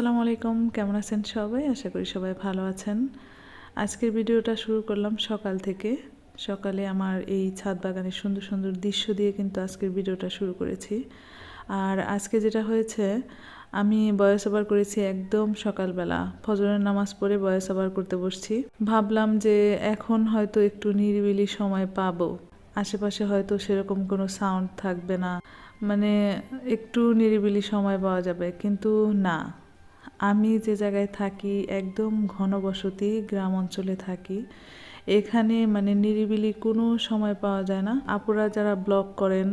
আসসালামু আলাইকুম। কেমন আছেন সবাই? আশা করি সবাই ভালো আছেন। আজকের ভিডিওটা শুরু করলাম সকাল থেকে। সকালে আমার এই ছাদ বাগানের সুন্দর সুন্দর দৃশ্য দিয়ে কিন্তু আজকের ভিডিওটা শুরু করেছি। আর আজকে যেটা হয়েছে, আমি বয়স ওভার করেছি একদম সকালবেলা। ফজরের নামাজ পড়ে বয়স ওভার করতে বসছি। ভাবলাম যে এখন হয়তো একটু নিরিবিলি সময় পাবো। আশেপাশে হয়তো সেরকম কোনো সাউন্ড থাকবে না। মানে একটু নিরিবিলি সময় পাওয়া যাবে, কিন্তু না। আমি যে জায়গায় থাকি একদম ঘনবসতি গ্রাম অঞ্চলে থাকি। এখানে মানে নিরিবিলি কোনো সময় পাওয়া যায় না। আপুরা যারা ব্লগ করেন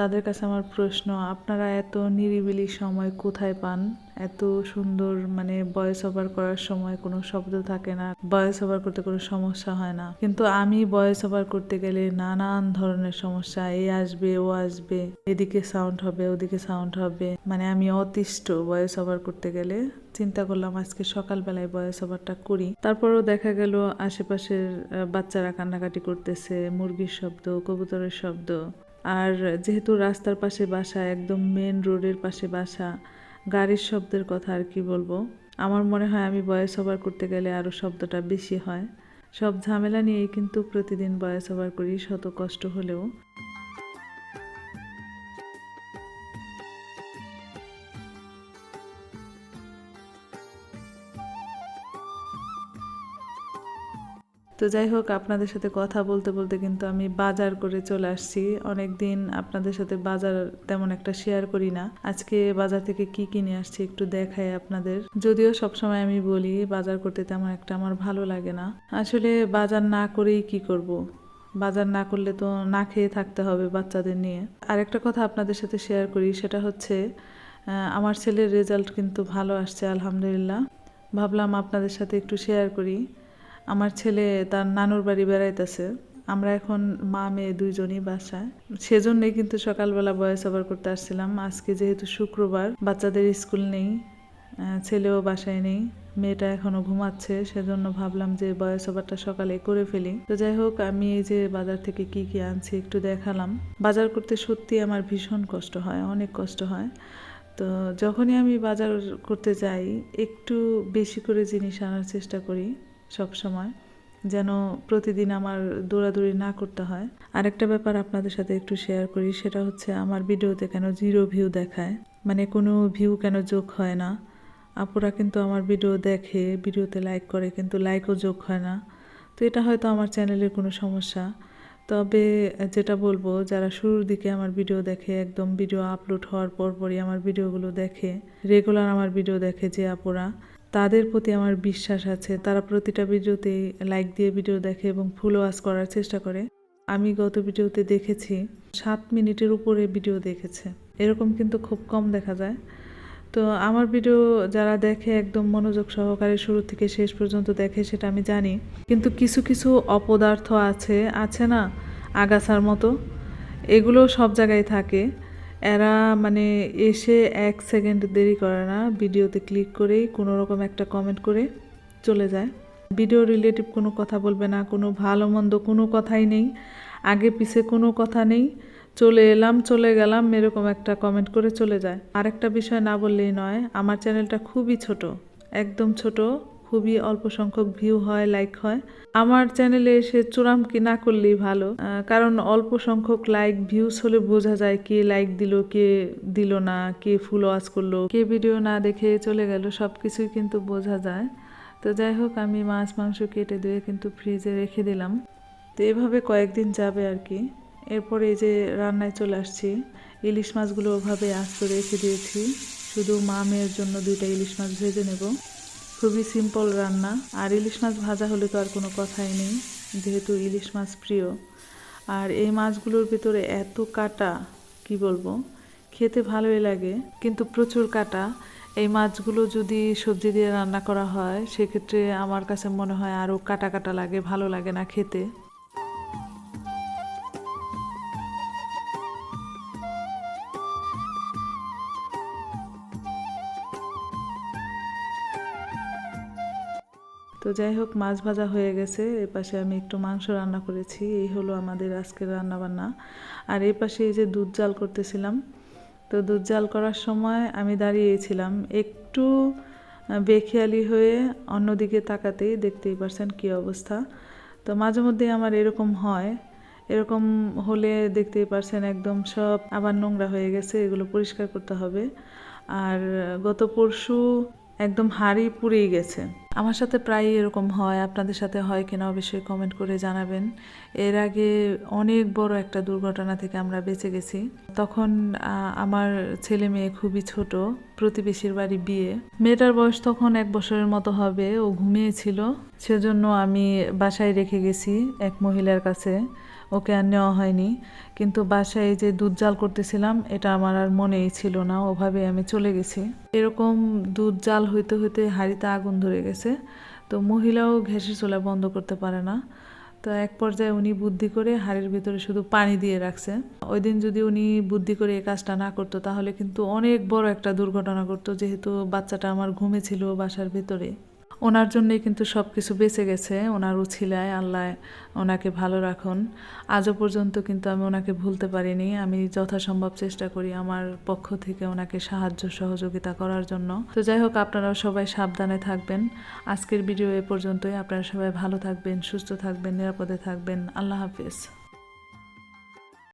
তাদের কাছে আমার প্রশ্ন, আপনারা এত নিরিবিলি সময় কোথায় পান? এত সুন্দর মানে ভয়েস ওভার করার সময় কোনো শব্দ থাকে না ভয়েস ওভার করতে কোনো সমস্যা হয় না। কিন্তু আমি ভয়েস ওভার করতে গেলে নানান ধরনের সমস্যা এই আসবে, ও আসবে, এদিকে সাউন্ড হবে, ওদিকে সাউন্ড হবে। মানে আমি অতিষ্ঠ ভয়েস ওভার করতে গেলে। চিন্তা করলাম আজকে সকালবেলায় ভয়েস ওভারটা করি। তারপরও দেখা গেল আশেপাশের বাচ্চারা কান্নাকাটি করতেছে, মুরগির শব্দ, কবুতরের শব্দ। আর যেহেতু রাস্তার পাশে বাসা, একদম মেন রোডের পাশে বাসা, গাড়ির শব্দের কথা আর কি বলব? আমার মনে হয় আমি বয়স ওভার করতে গেলে আরও শব্দটা বেশি হয়। সব ঝামেলা নিয়েই কিন্তু প্রতিদিন বয়স ওভার করি, শত কষ্ট হলেও। তো যাই হোক, আপনাদের সাথে কথা বলতে বলতে কিন্তু আমি বাজার করে চলে আসছি। অনেক দিন আপনাদের সাথে বাজার তেমন একটা শেয়ার করি না। আজকে বাজার থেকে কি কিনে আসছি একটু দেখাই আপনাদের। যদিও সবসময় আমি বলি, বাজার করতে তেমন একটা আমার ভালো লাগে না। আসলে বাজার না করেই কি করব। বাজার না করলে তো না খেয়ে থাকতে হবে বাচ্চাদের নিয়ে। আরেকটা কথা আপনাদের সাথে শেয়ার করি, সেটা হচ্ছে আমার ছেলের রেজাল্ট কিন্তু ভালো আসছে, আলহামদুলিল্লাহ। ভাবলাম আপনাদের সাথে একটু শেয়ার করি। আমার ছেলে তার নানুর বাড়ি বেড়াইতেছে। আমরা এখন মা, মেয়ে দুইজনই বাসায়। সেজন্যই কিন্তু সকালবেলা বয়স ওভার করতে আসছিলাম। আজকে যেহেতু শুক্রবার, বাচ্চাদের স্কুল নেই ছেলেও বাসায় নেই, মেয়েটা এখনও ঘুমাচ্ছে, সেজন্য ভাবলাম যে বয়স ওভারটা সকালে করে ফেলি। তো যাই হোক, আমি এই যে বাজার থেকে কি কি আনছি একটু দেখালাম। বাজার করতে সত্যি আমার ভীষণ কষ্ট হয়, অনেক কষ্ট হয়। তো যখনই আমি বাজার করতে যাই, একটু বেশি করে জিনিস আনার চেষ্টা করি। সব সময়, যেন প্রতিদিন আমার দৌড়াদৌড়ি না করতে হয়। আরেকটা ব্যাপার আপনাদের সাথে একটু শেয়ার করি, সেটা হচ্ছে আমার ভিডিওতে কেন জিরো ভিউ দেখায়? মানে কোনো ভিউ কেন যোগ হয় না? আপুরা কিন্তু আমার ভিডিও দেখে ভিডিওতে লাইক করে, কিন্তু লাইকও যোগ হয় না। তো এটা হয়তো আমার চ্যানেলের কোনো সমস্যা। তবে যেটা বলব, যারা শুরুর দিকে আমার ভিডিও দেখে, একদম ভিডিও আপলোড হওয়ার পরপরই আমার ভিডিওগুলো দেখে রেগুলার আমার ভিডিও দেখে যে আপুরা তাদের প্রতি আমার বিশ্বাস আছে। তারা প্রতিটা ভিডিওতেই লাইক দিয়ে ভিডিও দেখে এবং ফুল ওয়াশ করার চেষ্টা করে। আমি গত ভিডিওতে দেখেছি, সাত মিনিটের উপরে ভিডিও দেখেছে। এরকম কিন্তু খুব কম দেখা যায়। তো আমার ভিডিও যারা দেখে একদম মনোযোগ সহকারে শুরু থেকে শেষ পর্যন্ত দেখে, সেটা আমি জানি। কিন্তু কিছু কিছু অপদার্থ আছে আছে না, আগাছার মতো? এগুলো সব জায়গায় থাকে। এরা মানে এসে এক সেকেন্ড দেরি করে না, ভিডিওতে ক্লিক করেই কোনো রকম একটা কমেন্ট করে চলে যায়। ভিডিও রিলেটিভ কোনো কথা বলবে না, কোনো ভালো মন্দ কোনো কথাই নেই, আগে পিছে কোনো কথা নেই। চলে এলাম, চলে গেলাম, এরকম একটা কমেন্ট করে চলে যায়। আরেকটা বিষয় না বললেই নয়, আমার চ্যানেলটা খুবই ছোট, একদম ছোট। খুবই অল্প সংখ্যক ভিউ হয় লাইক হয়। আমার চ্যানেলে এসে চূড়াম কি না করলেই ভালো। কারণ অল্প সংখ্যক লাইক ভিউস হলে বোঝা যায় কে লাইক দিল, কে দিল না, কে ফুল ওয়াচ করল, কে ভিডিও না দেখে চলে গেল সব কিছুই কিন্তু বোঝা যায়। তো যাই হোক, আমি মাছ, মাংস কেটে দিয়ে কিন্তু ফ্রিজে রেখে দিলাম। তো এভাবে কয়েকদিন যাবে আর কি। এরপরে এই যে রান্নায় চলে আসছি, ইলিশ মাছগুলো ওভাবে আস্ত রেখে দিয়েছি। শুধু মা মেয়ের জন্য দুইটা ইলিশ মাছ ভেজে নেব। খুবই সিম্পল রান্না। আর ইলিশ মাছ ভাজা হলে তো আর কোনো কথাই নেই, যেহেতু ইলিশ মাছ প্রিয়। আর এই মাছগুলোর ভিতরে এত কাটা, কি বলব? খেতে ভালোই লাগে, কিন্তু প্রচুর কাটা। এই মাছগুলো যদি সবজি দিয়ে রান্না করা হয়, সেক্ষেত্রে আমার কাছে মনে হয় আরও কাটা কাটা লাগে, ভালো লাগে না খেতে। তো যাই হোক মাছ ভাজা হয়ে গেছে। এ পাশে আমি একটু মাংস রান্না করেছি। এই হলো আমাদের আজকের রান্না বান্না আর এই পাশে এই যে দুধ জাল করতেছিলাম, তো দুধ জাল করার সময় আমি দাঁড়িয়েছিলাম একটু বেখেয়ালি হয়ে অন্যদিকে তাকাতেই দেখতেই পারছেন কী অবস্থা। তো মাঝে মধ্যে আমার এরকম হয়। এরকম হলে দেখতেই পারছেন একদম সব আবার নোংরা হয়ে গেছে, এগুলো পরিষ্কার করতে হবে। আর গত পরশু একদম হাড়ি পুড়েই গেছে। আমার সাথে প্রায় এরকম হয়, আপনাদের সাথে হয় কিনা অবশ্যই কমেন্ট করে জানাবেন। এর আগে অনেক বড় একটা দুর্ঘটনা থেকে আমরা বেঁচে গেছি। তখন আমার ছেলে মেয়ে খুবই ছোট, প্রতিবেশীর বাড়ি বিয়ে। মেয়েটার বয়স তখন এক বছরের মতো হবে, ও ঘুমিয়েছিল। সেজন্য আমি বাসায় রেখে গেছি এক মহিলার কাছে। ওকে আর নেওয়া হয়নি। কিন্তু বাসায় যে দুধ জাল করতেছিলাম, এটা আমার আর মনেই ছিল না, ওভাবে আমি চলে গেছি। এরকম দুধ জাল হইতে হইতে হাঁড়িতে আগুন ধরে গেছে। তো মহিলাও ঘেঁষে চোলা বন্ধ করতে পারে না। তো এক পর্যায়ে উনি বুদ্ধি করে হাড়ের ভিতরে শুধু পানি দিয়ে রাখছে। ওই দিন যদি উনি বুদ্ধি করে এই কাজটা না করতো, তাহলে কিন্তু অনেক বড় একটা দুর্ঘটনা করতো যেহেতু বাচ্চাটা আমার ঘুমে ছিল বাসার ভিতরে। ওনার জন্যই কিন্তু সব কিছু বেঁচে গেছে। ওনার উছিলায়, আল্লাহ ওনাকে ভালো রাখুন। আজও পর্যন্ত কিন্তু আমি ওনাকে ভুলতে পারিনি। আমি যথাসম্ভব চেষ্টা করি আমার পক্ষ থেকে ওনাকে সাহায্য, সহযোগিতা করার জন্য। তো যাই হোক, আপনারাও সবাই সাবধানে থাকবেন। আজকের ভিডিও এ পর্যন্তই। আপনারা সবাই ভালো থাকবেন, সুস্থ থাকবেন, নিরাপদে থাকবেন। আল্লাহ হাফিজ।